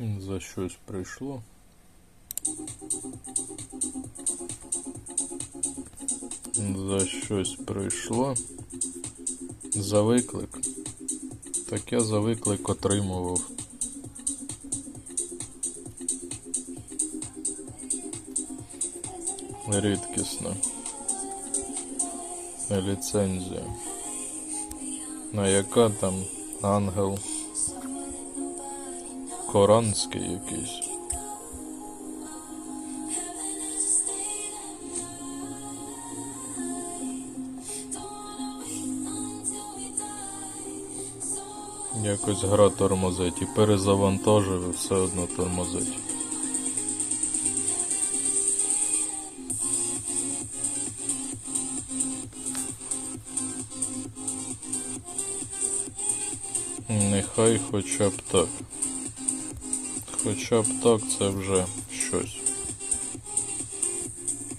За щось прийшло. За щось прийшло. За виклик. Так я за виклик отримував. Рідкісна. Ліцензія. На яка там ангел? Коранський якийсь. Якось гра тормозить і перезавантажив все одно тормозить. Нехай хоча б так. Хоча б так це вже щось.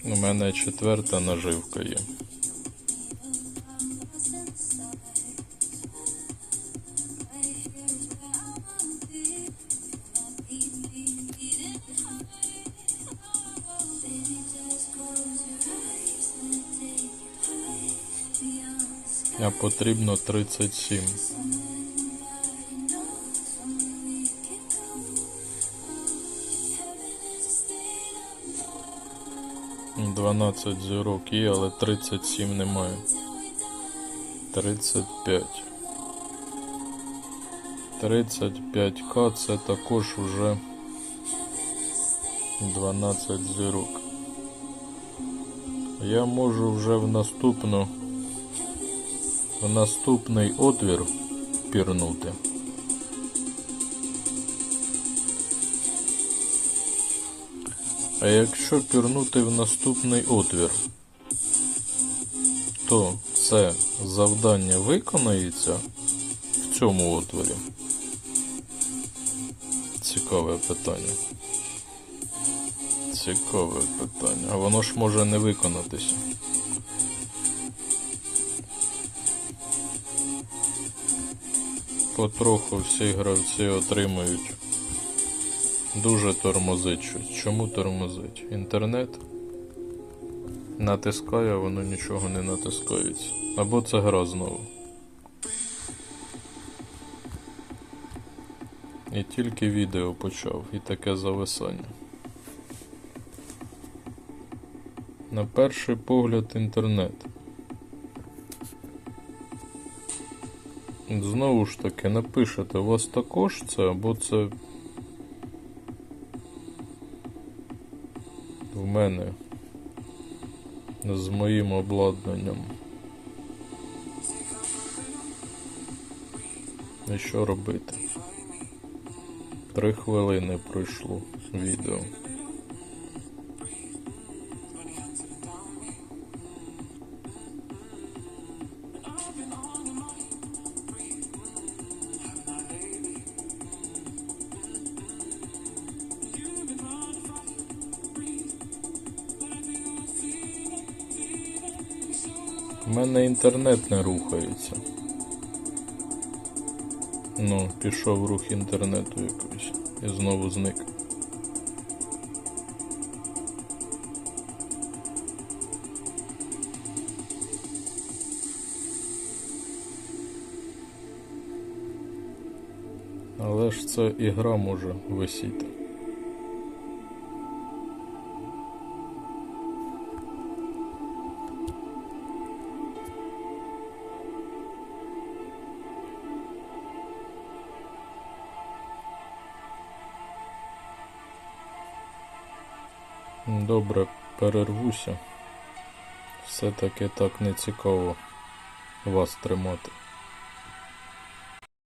У мене четверта наживка є. А потрібно 37. Дванадцять зірок є, але 37 немає. 35. 35к це також уже 12 зірок. Я можу вже в наступну в наступний отвір пірнути. А якщо пірнути в наступний отвір, то це завдання виконається в цьому отворі? Цікаве питання. Цікаве питання. А воно ж може не виконатися. Потроху всі гравці отримують. Дуже тормозить щось. Чому тормозить? Інтернет натискає, а воно нічого не натискається. Або це гра знову. І тільки відео почав, і таке зависання. На перший погляд інтернет. Знову ж таки, напишете, у вас також це, або це в мене з моїм обладнанням. І що робити? Три хвилини пройшло відео. У мене інтернет не рухається. Ну, пішов рух інтернету якийсь і знову зник. Але ж це ігра може висіти. Добре, перервуся. Все-таки так не цікаво вас тримати.